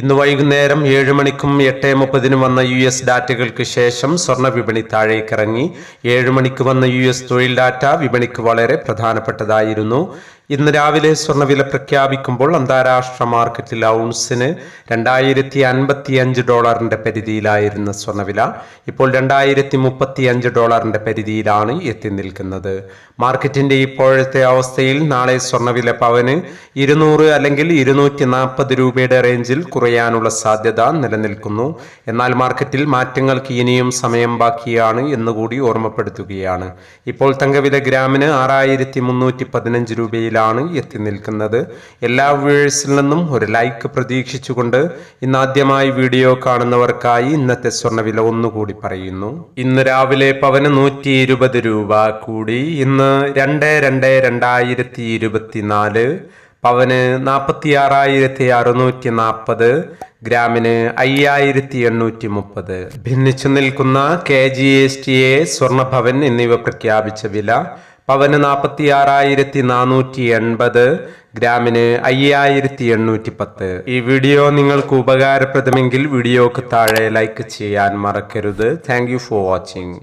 ഇന്ന് വൈകുന്നേരം ഏഴ് മണിക്കും എട്ട് മുപ്പതിനും വന്ന യു എസ് ഡാറ്റകൾക്ക് ശേഷം സ്വർണ വിപണി താഴേക്കിറങ്ങി ഏഴ് മണിക്ക് വന്ന യു എസ് തൊഴിൽ ഡാറ്റ വിപണിക്ക് വളരെ പ്രധാനപ്പെട്ടതായിരുന്നു. ഇന്ന് രാവിലെ സ്വർണവില പ്രഖ്യാപിക്കുമ്പോൾ അന്താരാഷ്ട്ര മാർക്കറ്റിൽ ഔൺസിന് രണ്ടായിരത്തി അൻപത്തി അഞ്ച് ഡോളറിന്റെ പരിധിയിലായിരുന്ന സ്വർണവില ഇപ്പോൾ രണ്ടായിരത്തി മുപ്പത്തി അഞ്ച് ഡോളറിന്റെ പരിധിയിലാണ് എത്തി നിൽക്കുന്നത്. മാർക്കറ്റിന്റെ ഇപ്പോഴത്തെ അവസ്ഥയിൽ നാളെ സ്വർണവില പവന് ഇരുന്നൂറ് അല്ലെങ്കിൽ ഇരുന്നൂറ്റി നാൽപ്പത് രൂപയുടെ റേഞ്ചിൽ കുറയാനുള്ള സാധ്യത നിലനിൽക്കുന്നു. എന്നാൽ മാർക്കറ്റിൽ മാറ്റങ്ങൾക്ക് ഇനിയും സമയം ബാക്കിയാണ് എന്നുകൂടി ഓർമ്മപ്പെടുത്തുകയാണ്. ഇപ്പോൾ തങ്കവില ഗ്രാമിന് ആറായിരത്തി മുന്നൂറ്റി പതിനഞ്ച് രൂപയിലാണ് എത്തി നിൽക്കുന്നത്. എല്ലാ വ്യൂവേഴ്സിൽ നിന്നും ഒരു ലൈക്ക് പ്രതീക്ഷിച്ചുകൊണ്ട് ഇന്നാദ്യമായി വീഡിയോ കാണുന്നവർക്കായി ഇന്നത്തെ സ്വർണവില ഒന്നുകൂടി പറയുന്നു. ഇന്ന് രാവിലെ പവന് നൂറ്റി ഇരുപത് രൂപ കൂടി. ഇന്ന് രണ്ട് രണ്ട് രണ്ടായിരത്തി ഇരുപത്തിനാല് പവന് നാൽപ്പത്തി ആറായിരത്തി അറുന്നൂറ്റി നാൽപ്പത് ഗ്രാമിന് അയ്യായിരത്തി എണ്ണൂറ്റി മുപ്പത് ഭിന്നിച്ചു നിൽക്കുന്ന K G S T A Swarnabhavan എന്നിവ പ്രഖ്യാപിച്ച വില പവന് നാൽപ്പത്തി ആറായിരത്തി നാനൂറ്റി എൺപത് ഗ്രാമിന് അയ്യായിരത്തി എണ്ണൂറ്റി പത്ത് ഈ വീഡിയോ നിങ്ങൾക്ക് ഉപകാരപ്രദമെങ്കിൽ വീഡിയോക്ക് താഴെ ലൈക്ക് ചെയ്യാൻ മറക്കരുത്. Thank for watching